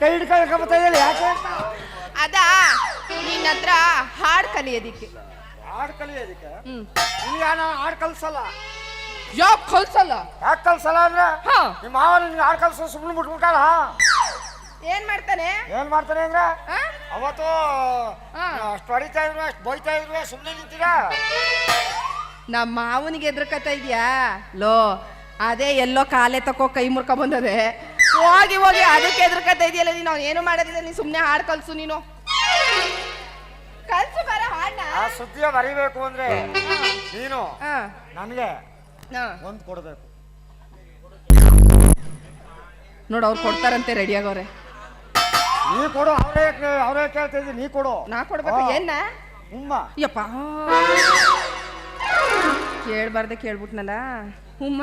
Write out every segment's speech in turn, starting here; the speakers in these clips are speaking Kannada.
ಕೈ ಇದೆಯಲ್ಲ ಯಾಕೆ? ಅದ ನಿನ್ನ ಹತ್ರ ಹಾಡ್ ಕಲಿಯೋದಿಕ್ಕೆ. ಹಾಡು ಕಲಿಯೋದಕ್ಕೆ? ಹ್ಮ್. ನಿನ್ಗೆ ನಾನು ಹಾಡ್ ಕಲ್ಸಲ್ಲ. ಯಾವ ಕಲ್ಸಲ್ಲ? ಯಾಕೆ ಕಲ್ಸಲ್ಲ ಅಂದ್ರೆ? ಹಾ. ನಿಮ್ಮ ಮಾವ ನಿನ್ಗೆ ಹಾಡ್ ಕಲ್ಸೋ ಸುಮ್ಮನೆ ಬಿಟ್ಬಿಟ್ಟಾಳ ಏನ್ ಮಾಡ್ತಾನೆ? ಏನ್ ಮಾಡ್ತಾನೆ ಅಂದ್ರೆ? ಆ? ಅವತ್ತು ಹಾ. ಅಷ್ಟು ಹೊಡಿತಾ ಇದ್ರು ಅಷ್ಟು ಬೈತಾ ಇದ್ರು ಸುಮ್ಮನೆ ನಿಂತೀರಾ ನಮ್ಮ ಮಾವನಿಗೆ ಎದ್ರಕತ್ತ ಇದ್ಯಾ? ಲೋ ಅದೇ ಎಲ್ಲೋ ಕಾಲೇ ತಕೋ ಕೈ ಮುರ್ಕ ಬಂದದೆ. ಹೋಗಿ ಹೋಗಿ ಅದಕ್ಕೆ ಎದ್ರಕತ್ತ ಇದೆಯಲ್ಲ ನೀನು ಅವ್ನು ಏನು ಮಾಡೋದಿಲ್ಲ ನೀನು ಸುಮ್ಮನೆ ಹಾಡ್ ಕಲ್ಸು ನೀನು. ಕಲ್ಸು ಬರ ಹಾಡ ಆ ಸುದ್ದಿಯ ಬರಿಬೇಕು ಅಂದ್ರೆ ನೀನು ಹಾ. ನನಗೆ ಹಾ. ಒಂದ್ ಕೊಡ್ಬೇಕು. ನೋಡು ಅವ್ರು ಕೊಡ್ತಾರಂತೆ ರೆಡಿ ಆಗೋರೆ ನೀ ಕೊಡು ಅವರೇ ಅವರೇ ಕೇಳ್ತಾ ಇದ್ದೀನಿ ನೀ ಕೊಡು. ನಾ ಕೊಡ್ಬೇಕು. ಏನ ಉಮ್ಮ ಯಪ್ಪ. ಕೇಳ್ಬಾರ್ದೆ ಕೇಳ್ಬಿಟ್ನಲ್ಲ. ಹುಮ್ಮ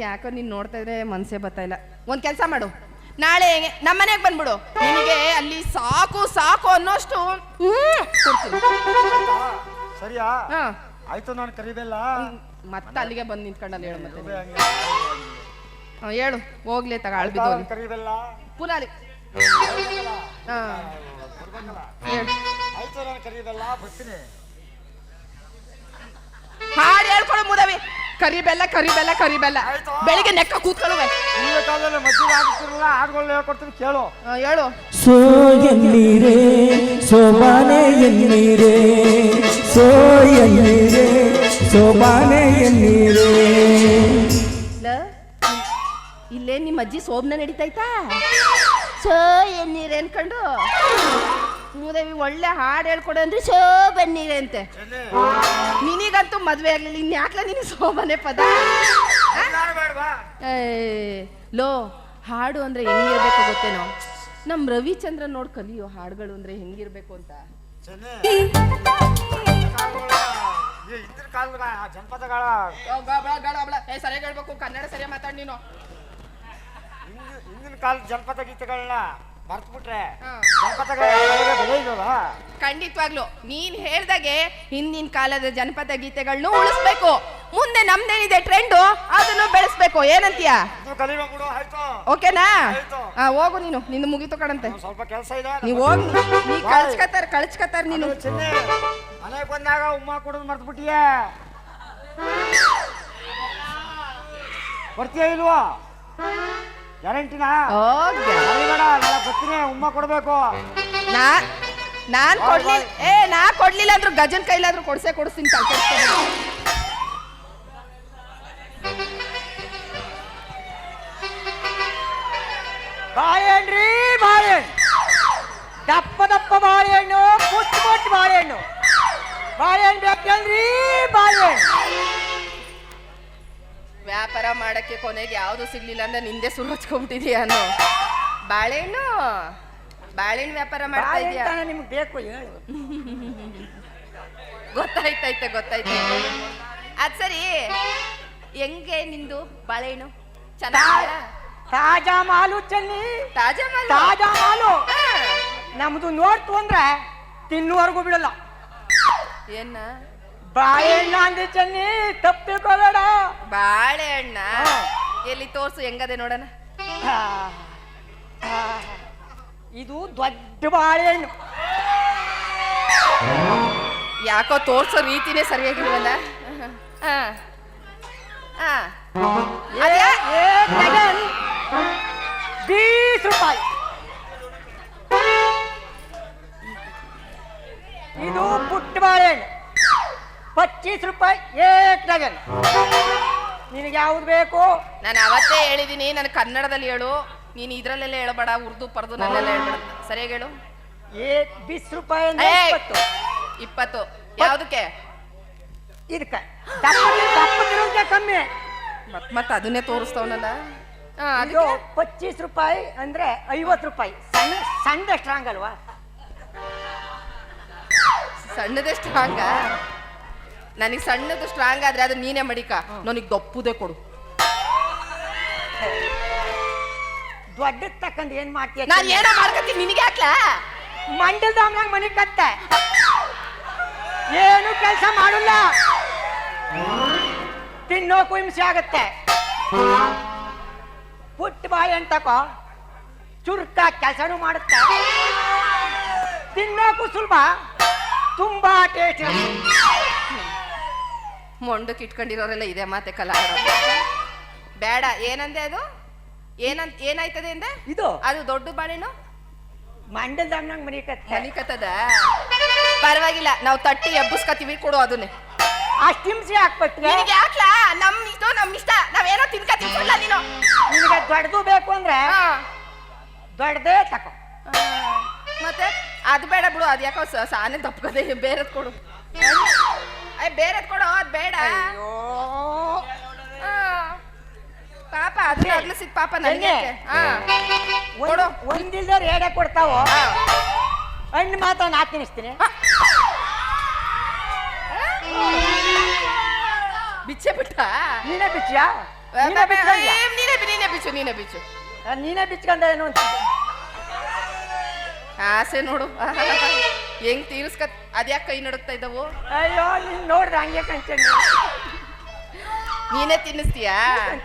ಯಾಕೋ ನೀನು ನೋಡ್ತಾ ಇದ್ರೆ ಮನ್ಸೇ ಬರ್ತಾ ಇಲ್ಲ. ಒಂದು ಕೆಲಸ ಮಾಡು. ನಾಳೆ ನಮ್ಮ ಮನೆಗೆ ಬಂದ್ಬಿಡು. ನಿಮಗೆ ಅಲ್ಲಿ ಸಾಕು ಸಾಕು ಅನ್ನೋಷ್ಟು ಸರಿಯಾ? ಹಾ. ಆಯ್ತು ನಾನು ಕರಿಬೇಲ್ಲ ಮತ್ತೆ ಅಲ್ಲಿಗೆ ಬಂದು ನಿಂತ್ಕೊಂಡಲ್ಲ ಹೇಳು ಮತ್ತೆ ಹಾ, ಹೇಳು. ಹೋಗ್ಲಿ ತಗ ಅಳ್ಬಿ ಪುನಾಲಿ ಕರಿಬೇಲ್ಲ ಪುನಃ ಅಲ್ಲಿ ಹಾ. ಹೇಳು. ಆಯ್ತು ನಾನು ಕರಿಬೇಲ್ಲ ಬರ್ತೀನಿ. ಹಾಡು ಹೇಳ್ಕೊಡು ಮುದವಿ. ಕರಿ ಬೆಲ್ಲ ಕರಿ ಬೆಲ್ಲ ಕರಿ ಬೆಲ್ಲ ಆಯ್ತು. ಬೆಳಿಗ್ಗೆ ನೆಕ್ಕ ಕೂತ್ಕೊಳ್ಳುವೆ. ಈಗ ಕಾಲದಲ್ಲಿ ಮಜ್ಜಿಗೆ ಹಾಕ್ತಿರಲ್ಲ ಹೇಳ್ಕೊಡ್ತೀನಿ ಕೇಳು. ಹಾ, ಹೇಳು. ಸೋ ಎನ್ನೀರೇ ಸೋಬಾನೆ ಎನ್ನೀರೇ ಸೋ ಎನ್ನೀರೇ ಸೋಬಾನೆ ಎನ್ನೀರೇ. ಲ, ಇಲ್ಲೇ ನಿಮ್ಮ ಅಜ್ಜಿ ಸೋಬ್ನ ನಡೀತೈತಾ ಸೋ ಎನ್ನೀರೆ ಅನ್ಕೊಂಡು. ಮೂದೇವಿ ಒಳ್ಳೆ ಹಾಡು ಹೇಳ್ಕೊಡು ಅಂದ್ರೆ ಬನ್ನೀರೆ ಅಂತೆ. ನಿನಗಂತೂ ಮದ್ವೆ ಆಗ್ಲಿಲ್ಲ ಇನ್ ಯಾಕ್ಲ ನಿನಗೆ ಸೋಬನೆ ಪದ? ನಾನು? ಲೋ ಹಾಡು ಅಂದ್ರೆ ಹೆಂಗಿರ್ಬೇಕು ಗೊತ್ತೇನೋ? ನಮ್ ರವಿಚಂದ್ರ ನೋಡ್ ಕಲಿಯೋ ಹಾಡುಗಳು ಅಂದ್ರೆ ಹೆಂಗಿರ್ಬೇಕು ಅಂತ. ಜನಪದಗಳ. ಏ ಸರಿಯಾಗಿ ಹೇಳ್ಬೇಕು ಕನ್ನಡ ಸರಿಯಾಗಿ ಮಾತಾಡ್ ನೀನು. ಹಿಂದಿನ ಕಾಲದ ಜನಪದ ಗೀತೆಗಳನ್ನ ಮರ್ತ್ಬಿಟ್ರೆ. ಹಾ. ಬೆಲೆ ಇಲ್ವಲ್ಲ? ಖಂಡಿತವಾಗ್ಲು. ನೀನ್ ಹೇಳ್ದಾಗೆ ಹಿಂದಿನ ಕಾಲದ ಜನಪದ ಗೀತೆಗಳನ್ನು ಉಳಿಸ್ಬೇಕು. ಮುಂದೆ ನಮ್ದೇನಿದೆ ಟ್ರೆಂಡು ಅದನ್ನು ಬೆಳೆಸ್ಬೇಕು. ಏನಂತೀಯ? ಆಯ್ತು. ಓಕೆನಾ. ಆ ಹೋಗು ನೀನು. ನಿನ್ನ ಮುಗಿತು ಕಣಂತೆ. ಸ್ವಲ್ಪ ಕೆಲಸ ಇದೆ. ನೀವು ಹೋಗಿ ನೀ ಕಳ್ಸ್ಕತ್ತಾರ ಕಳ್ಸ್ಕತ್ತಾರ ನೀನು. ಚೆನ್ನಿ ಮನೆಗೆ ಬಂದಾಗ ಉಮ್ಮ ಕೊಡೋದು ಮರ್ತ್ಬಿಟ್ಟಿಯ? ಬರ್ತೀಯ ಇಲ್ವಾ? ಗ್ಯಾರಂಟಿನಾ? ಹೋಗ್ಯ ಮರಿಬೇಡ ನಾಳೆ ಬರ್ತೀನಿ ಉಮ್ಮ ಕೊಡ್ಬೇಕು. ನಾ ನಾನ್ ಕೊಡ್ಲಿಲ್ಲ ಏ ನಾ ಕೊಡ್ಲಿಲ್ಲ ಅಂದ್ರು ಗಜನ್ ಕೈಲಾದ್ರು ಕೊಡ್ಸೇ ಕೊಡಿಸ್ತೀನಿ ತಲೆ ಕೆಡ್ಸ್ಕೊಬೇಡ. ಬಾಳೆಹಣ್ಣ್ರಿ ಬಾಳೆಹಣ್ಣು ದಪ್ಪ ದಪ್ಪ ಬಾಳೆಹಣ್ಣು ಪುಟ್ಟ ಪುಟ್ಟ ಬಾಳೆಹಣ್ಣು. ಬಾಳೆಹಣ್ಣು ಬೇಕಂದ್ರಿ ಬಾಳೆಹಣ್ಣು. ವ್ಯಾಪಾರ ಮಾಡೋಕ್ಕೆ ಕೊನೆಗೆ ಯಾವುದು ಸಿಗ್ಲಿಲ್ಲ ಅಂದ್ರೆ ನಿಂದೆ ಸುರು ಹಚ್ಕೊಂಡ್ಬಿಟ್ಟಿದೀಯ ಅನ್ನೋ ಬಾಳೆಹಣ್ಣು. ಬಾಳೆಹಣ್ಣು ವ್ಯಾಪಾರ ಮಾಡ್ತಾ ಇದೆಯಾ ಬಾಳೆಹಣ್ಣು ನಿಮ್ಗೆ ಬೇಕು ಹೇಳು. ಗೊತ್ತಾಯ್ತೈತೆ ಗೊತ್ತಾಯ್ತೈತೆ ಅದ್ ಸರಿ ಹೆಂಗೆ ನಿಂದು ಬಾಳೆಹಣ್ಣು? ಚೆನ್ನಾಗ ತಾಜಾ ಮಾಲು ಚೆನ್ನಿ. ತಾಜಾ ಮಾಲು? ತಾಜಾ ಮಾಲು. ನಮ್ದು ನೋಡ್ತು ಅಂದ್ರೆ ತಿನ್ನುವರೆಗೂ ಬಿಡಲ್ಲ. ಏನ? ಬಾಳೆಹಣ್ಣ ಅಂದ್ರೆ ಚೆನ್ನಿ ತಪ್ಪಿಕೋಬೇಡ ಬಾಳೆಹಣ್ಣ? ಎಲ್ಲಿ ತೋರ್ಸು ಹೆಂಗದೆ ನೋಡೋಣ? ಇದು ದೊಡ್ಡ ಬಾಳೆಹಣ್ಣು. ಯಾಕೋ ತೋರ್ಸೋ ರೀತಿನೇ ಸರಿಯಾಗಿಲ್ವಲ್ಲ? ಬೀಸ್ ರೂಪಾಯಿ ಇದು ಪುಟ್ಟ ಬಾಳೆಹಣ್ಣು. ಪಚ್ಚೀಸ್ ರೂಪಾಯಿ ಏಕ್ ಡಜನ್. ನಿನಗೆ ಯಾವ್ದು ಬೇಕು? ನಾನು ಅವತ್ತೇ ಹೇಳಿದೀನಿ ನಾನು ಕನ್ನಡದಲ್ಲಿ ಹೇಳು. ನೀನು ಇದರಲ್ಲೆಲ್ಲ ಹೇಳಬೇಡ ಉರ್ದು ಪರ್ದು ನನ್ನೆಲ್ಲ ಹೇಳ್ಬೇಡ. ಸರಿಯಾಗಿ ಹೇಳು. ಏ ಬಿಸ್ ರೂಪಾಯಿ ಅಂದ್ರೆ ಏಯ್! ಇಪ್ಪತ್ತು. ಇಪ್ಪತ್ತು. ಯಾವ್ದಕ್ಕೆ? ಇದಕ್ಕೆ. ಕಮ್ಮಿ. ಮತ್ ಮತ್ತೆ ಅದನ್ನೇ ತೋರಿಸ್ತವನಲ್ಲ. ಹಾ ಇದು ಅದಕ್ಕೆ? ಪಚ್ಚೀಸ್ ರೂಪಾಯಿ ಅಂದ್ರೆ ಐವತ್ತು ರೂಪಾಯಿ. ಸಣ್ಣ ಸಣ್ಣ ಸ್ಟ್ರಾಂಗ್ ಅಲ್ವಾ? ಸಣ್ಣದೆಷ್ಟು ಸ್ಟ್ರಾಂಗ ನನಗೆ ಸಣ್ಣದು ಸ್ಟ್ರಾಂಗ್ ಆದ್ರೆ ಅದು ನೀನೇ ಮಡಿಕ. ನನಗೆ ದಪ್ಪುದೇ ಕೊಡು. ದೊಡ್ಡ ತಕ್ಕಂದ್ ಏನ್ ಮಾಡ್ತೀಯ ನಾನು ಏನೋ ಮಾಡ್ಕತ್ತೀನಿ ನಿನಗೆ ಹಾಕ್ಲಾ ಮಂಡಲದ ಆಮ್ನಾಗ ಮನೆ ಕತ್ತೆ. ಏನು ಕೆಲಸ ಮಾಡಲ್ಲ. ತಿನ್ನೋಕು ಹಿಂಸೆ ಆಗತ್ತೆ. ಪುಟ್ಟ ಬಾಯ್ ತಕೋ ಚುರುಕ ಕೆಲಸನೂ ಮಾಡುತ್ತೆ. ತಿನ್ನೋಕು ಸುಲಭ ತುಂಬಾ ಟೇಸ್ಟ್ ಮೊಂಡಕ್ಕೆ ಇಟ್ಕೊಂಡಿರೋರೆಲ್ಲ ಇದೆ ಮಾತೆ ಕಲಾವಿದ ಬೇಡ ಏನಂದೆ ಅದು? ಏನಂತ ಏನಾಯ್ತದೆ ಅಂದೆ ಇದು? ಅದು ದೊಡ್ಡ ಬಾಳೆನು? ಮಂಡಲ್ ದಂಡಂಗ್ ಮನಿಕತ್ತೆ ಮನಿಕತ್ತದ? ಪರವಾಗಿಲ್ಲ ನಾವು ತಟ್ಟಿ ಎಬ್ಬಿಸ್ಕತೀವಿ ಕೊಡು ಅದನ್ನೇ. ಅಷ್ಟು ಹಿಂಸೆ ಹಾಕ್ಬಿಟ್ರೆ? ನಿನಗೆ ಯಾಕ್ಲಾ? ನಮ್ ಇದು ನಮ್ ಇಷ್ಟ. ನಾವೇನೋ ತಿನ್ಕತೀವಿ ನೀನು. ನಿನಗೆ ದೊಡ್ಡದು ಬೇಕು ಅಂದ್ರೆ. ದೊಡ್ಡದೇ ತಕೋ. ಮತ್ತೆ? ಅದು ಬೇಡ ಬಿಡು ಅದು ಯಾಕೋ ಸಾನೆ ತಪ್ಪದೆ ಬೇರೆ ಕೊಡು. ಬೇರೆದ್ ಕೊಡೋ ಅದ್ ಬೇಡ. ಅಯ್ಯೋ. ಪಾಪ ಅದನ್ನ ಅಗ್ಲಿಸಿದ್ ಪಾಪ ನನಗೆ ಕೊಡು ಒಂದ್- ಒಂದಿಲ್ದವ್ರು ಏಡೆ ಕೊಡ್ತಾವೋ? ಹಣ್ಣು ಮಾತ್ರ ನಾ ತಿನ್ನಿಸ್ತೀನಿ. ಬಿಚ್ಚೆ ಬಿಟ್ಟ? ನೀನೇ ಬಿಚ್ಚಿಯಾ? ನೀನೇ ಬಿಚ್ಕೊಂಡ್ಯಾ? ನೀನೇ ನೀನೇ ಬಿಚ್ಚು ನೀನೇ ಬಿಚ್ಚು. ನಾನ್ ನೀನೇ ಬಿಚ್ಕೊಂಡ ಏನು ಅಂತ. ಆಸೆ ನೋಡು. ಹೆಂಗ್ ತೀರಿಸ್ಕ ಅದ್ಯಾಕೆ ಕೈ ನಡುಕ್ತಾ ಇದ್ದವು? ಅಯ್ಯೋ ನೀನ್ ನೋಡ್ರ ಹಂಗೆ ಕಂಚಣ್ಣ ನೀನೇ ತಿನ್ನಿಸ್ತೀಯಾ?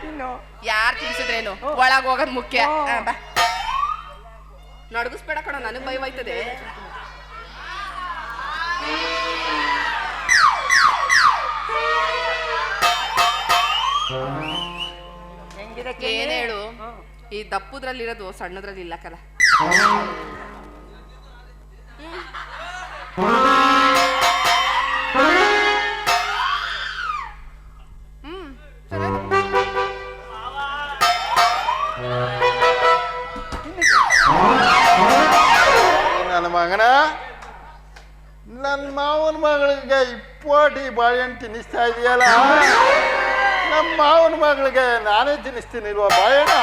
ತಿನ್ನು. ಯಾರು ತಿನ್ಸಿದ್ರೇನು? ಒಳಗ್ ಹೋಗೋದು ಮುಖ್ಯ. ನಡಗಿಸ್ಬೇಡ ಆ, ಬಾ. ನಡ್ಗಿಸ್ಬೇಡ ಕಣ ನನಗ್ ಭಯವಾಯ್ತದೆ. ಹೆಂಗಿದೆ ಏನ್ ಹೇಳು. ಈ ದಪ್ಪುದ್ರಲ್ಲಿರೋದು ಸಣ್ಣದ್ರಲ್ಲಿ ಇಲ್ಲ ಕಲ. ನನ್ನ ಮಗನ? ನನ್ನ ಮಾವನ ಮಗಳಿಗೆ ಇಪ್ಪೋಟಿ ಬಾಳೆಹಣ್ಣು ತಿನ್ನಿಸ್ತಾ ಇದೆಯಲ್ಲ. ನಮ್ಮ ಮಾವನ ಮಗಳಿಗೆ ನಾನೇ ತಿನ್ನಿಸ್ತೀನಿಲ್ವಾ ಬಾಳೆಹಣ್ಣ?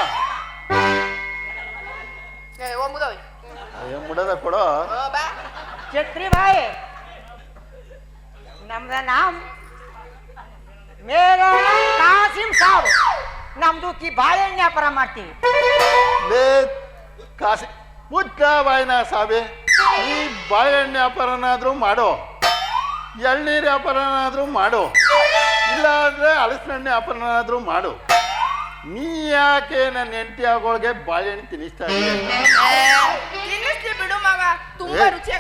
ಏ, ಮುಡದ ಕೊಡೋ? ಓ, ಬಾ. ಛತ್ರಿ ಬಾಯಿ. ನಮ್ದ ನಾಮ್ ಮೇರಾ ಕಾಸಿಂ ಸಾವು. ನಮ್ದು ಕಿ ಬಾಳೆಹಣ್ಣು ವ್ಯಾಪಾರ ಮಾಡ್ತೀವಿ ಲೇ ಕಾಸಿ ಮುಚ್ಚ ಬಾಯಿನ ಸಾಬೆ ಈ ಬಾಳೆಹಣ್ಣು ವ್ಯಾಪಾರನಾದರೂ ಮಾಡೋ ಎಳ್ನೀರು ವ್ಯಾಪಾರನಾದರೂ ಮಾಡು ಇಲ್ಲ ಅಂದ್ರೆ ಹಲಸಿನಣ್ಣು ವ್ಯಾಪಾರನಾದರೂ ಮಾಡು ನೀ ಯಾಕೆ ನನ್ನ ಹೆಂಡತಿ ಆಗೋಳಿಗೆ ಬಾಳೆಹಣ್ಣು ತಿನ್ನಿಸ್ತಾ ತಿನ್ನಿಸ್ಲಿ ಬಿಡು ಮಗ ತುಂಬಾ. ರುಚಿ?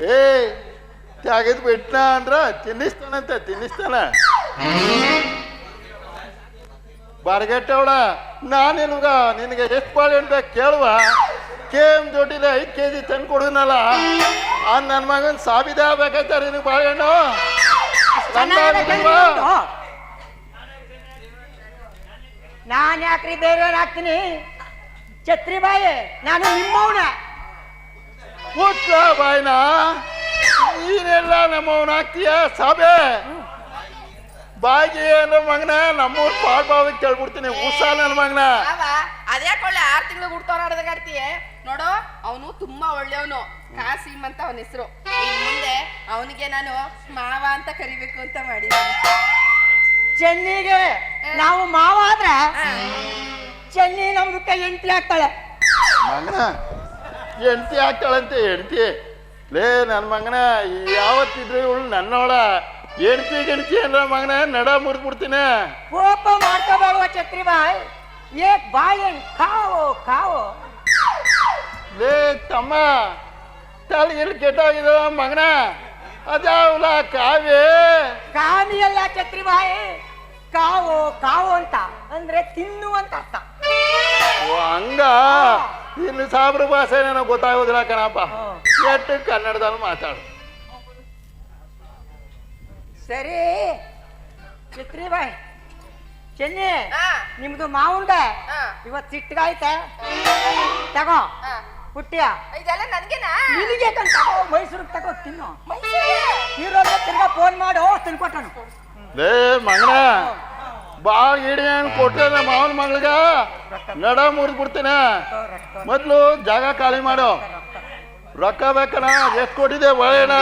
ಏ ತೆಗೆದು ಬಿಟ್ನ ಅಂದ್ರ ತಿನ್ನಿಸ್ತಾನಂತೆ ತಿನ್ನಿಸ್ತಾನ. ಬಾರ್ಗೆಟ್ಟವಳ ನಾನಿಲ್ಗ ನಿನಗೆ ಎಷ್ಟು ಬಾಳೆ ಅಂತ ಕೇಳುವ. ಕೇಮ್ ದೊಡ್ಡಿಲ್ಲ ದೊಡ್ಡಿಲೆ ಐದು ಕೆ ಜಿ ತಂದು ಕೊಡುದನಲ್ಲ ಆ ನನ್ನ ಮಗನ ಸಾಬಿದ ಬೇಕಾಯ್ತಾರ ನಿನಗೆ ಬಾಳೆಹಣ್ಣು? ನಾನ್ ಯಾಕ್ರಿ ಬೇರೆಯವ್ರು ಹಾಕ್ತೀನಿ? ಛತ್ರಿ ಬಾಯಿ ನಾನು ನಿಮ್ಮವನ. ಕೂತ್ಕ ಬಾಯ್ನ? ನೀನೆಲ್ಲ ನಮ್ಮವನ ಹಾಕ್ತೀಯ ಸಾಬೆ ಬಾಗಿ ಅನ್ನೋ ಮಗನ? ನಮ್ಮೂರ್ ಪಾಡ್ಬಾವಿಗೆ ಕೇಳ್ಬಿಡ್ತೀನಿ. ಉಸ ನನ್ನ ಮಗನ. ಅವ ಕೊಳ್ಳೆ ಆರು ತಿಂಗಳು ಹುಡ್ತೋರಾಡ್ದಾಗಾಡ್ತೀಯ ನೋಡು ಅವನು ತುಂಬಾ ಒಳ್ಳೆಯವನು. ಕಾಸಿಮ್ ಅಂತ ಅವನ ಹೆಸರು. ಇನ್ ಮುಂದೆ ಅವನಿಗೆ ನಾನು ಮಾವ ಅಂತ ಕರಿಬೇಕು ಅಂತ ಮಾಡಿದ್ದೀನಿ. ಚೆನ್ನಿಗೆ ನಾವು ಮಾವ ಆದ್ರೆ ಚೆನ್ನಿ ನಮ್ದಕ್ಕೆ ಎಂಟಿ ಹಾಕ್ತಾಳೆ ಮಗನ ಹೆಂಡ್ತಿ ಆಗ್ತಾಳಂತೆ ಹೆಂಡತಿ. ಲೇ ನನ್ನ ಮಗನ ಯಾವತ್ತಿದ್ರು ಇವಳು ನನ್ನವಳ ಹೆಂಡತಿ ಗಿಣ್ತಿ ಅಂದ್ರ ಮಗನ ನಡ ಮುರಿದ್ಬಿಡ್ತೀನಿ. ಕೋಪ ಮಾಡ್ಕೋಬೇಡುವ ಛತ್ರಿ ಬಾಯ್. ಏಕ್ ಏನ್ ಕಾವೋ ಕಾವು. ಲೇ ತಮ್ಮ. ತಲೆಗಿಲ್ ಕೆಟ್ಟೋಗಿದ ಮಗನ? ಅದಾವಲ ಕಾವೇ ಕಾಮಿ ಅಲ್ಲ ಛತ್ರಿ ಬಾಯಿ. ಕಾವೋ ಕಾವೋ ಅಂತ. ಅಂದ್ರೆ ತಿನ್ನು ಅಂತ ಅರ್ಥ. ಓ ಹಂಗ? ಇನ್ನು ಸಾಬ್ರ ಭಾಷೆ ನನಗೆ ಗೊತ್ತಾಗೋದಿಲ್ಲ ಕಣಪ್ಪ. ಎಷ್ಟು ಕನ್ನಡದಲ್ಲಿ ಮಾತಾಡು. ಸರಿ. ಚಿತ್ರಿ ಬಾಯ್ ಚೆನ್ನಿ ನಿಮ್ದು ಮಾವುಂಡ. ಇವತ್ತು ಸಿಟ್ಟಿಗಾಯ್ತೆ ತಗೋ. ಹುಟ್ಟ್ಯಾ. ಇದೆಲ್ಲ ನನ್ಗೆನಾ? ನಿನಗೆ ಕಂತ ಮೈಸೂರಿಗೆ ತಗೋ ತಿನ್ನು. ಹೀರೋಗೆ ತಿರ್ಗಾ ಫೋನ್ ಮಾಡು ತಿನ್ಕೊಟ್ಟನು. ಲೇ ಮಗನ. ಬಾ ಇಡಿ ಕೊಟ್ಟೆ ನಮ್ಮ ಮಾವನ ಮಗಳಿಗೆ. ನಡ ಮುರಿದ್ಬಿಡ್ತೀನಿ ಮೊದಲು ಜಾಗ ಖಾಲಿ ಮಾಡು. ರೊಕ್ಕ ಬೇಕಣ ಎಷ್ಟು ಕೊಟ್ಟಿದೆ ಒಳ್ಳೆಣ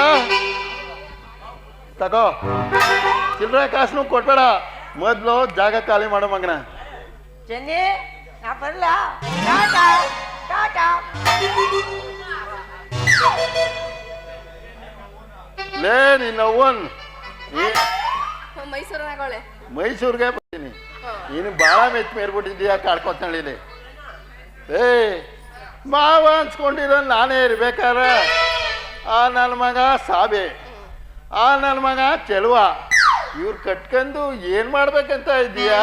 ತಗೋ. ಚಿಲ್ಲರೆ ಕಾಸು ಕೊಟ್ಬೇಡ ಮೊದಲು ಜಾಗ ಖಾಲಿ ಮಾಡು ಮಗನ. ಚೆನ್ನಿ ನಾ ಬರಲ್ಲ ಟಾಟಾ ಟಾಟಾ. ಲೇ ನಿನ್ನ ಒನ್ ಮೈಸೂರಿಗೆ ನೀನು ಭಾಳ ಮೆಚ್ಚ ಮೇರ್ಬಿಟ್ಟಿದ್ದೀಯ ಇಲ್ಲಿ. ಏ ಮಾವ ಅನ್ಸ್ಕೊಂಡಿರೋ ನಾನೇ ಇರ್ಬೇಕಾರ ಆ ನನ್ನ ಮಗ ಸಾಬೆ. ಆ ನನ್ನ ಮಗ ಚೆಲುವ. ಇವ್ರು ಕಟ್ಕೊಂಡು ಏನು ಮಾಡ್ಬೇಕಂತ ಇದ್ದೀಯಾ?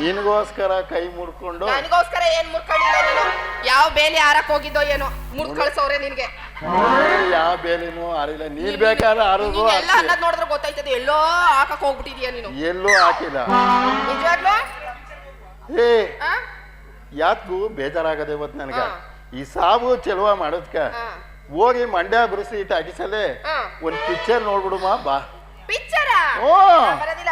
ನಿನಗೋಸ್ಕರ ಕೈ ಮುಡ್ಕೊಂಡು ನನಗೋಸ್ಕರ ಏನ್ ಮುರ್ಕೊಂಡಿಲ್ಲ ನೀನು ಯಾವ ಬೇಲಿ ಹಾರಕ್ ಹೋಗಿದ್ದೋ ಏನೋ? ಮುರ್ದ್ ಕಳ್ಸವ್ರೆ ನಿನ್ಗೆ ಯಾವ ಬೇಲಿನೂ ಆರಿಲ್ಲ ನೀನ್ ಬೇಕಾದ್ರೆ ಆರೋದು ಎಲ್ಲ ಅನ್ನೋದ್ ನೋಡಿದ್ರೆ ಗೊತ್ತಾಯ್ತದೆ. ಎಲ್ಲೋ ಹಾಕಕ್ ಹೋಗ್ಬಿಟ್ಟಿದ್ಯಾ ನೀನು? ಎಲ್ಲೋ ಹಾಕಿಲ್ಲ. ನಿಜವಾಗ್ಲೂ? ಏ ಆ? ಯಾಕೂ ಬೇಜಾರಾಗದೆ ಇವತ್ತು ನನಗ. ಹಾ. ಈ ಸಾಬು ಚೆಲುವ ಮಾಡೋದ್ಕ ಹಾ. ಹೋಗಿ ಮಂಡ್ಯ ಬೃಸಿ ಇಟ್ಟು ಹಾ. ಒಂದ್ ಪಿಕ್ಚರ್ ನೋಡ್ಬಿಡುಮ? ಬಾ. ಪಿಕ್ಚರ್ ಓ ಬರೋದಿಲ್ಲ.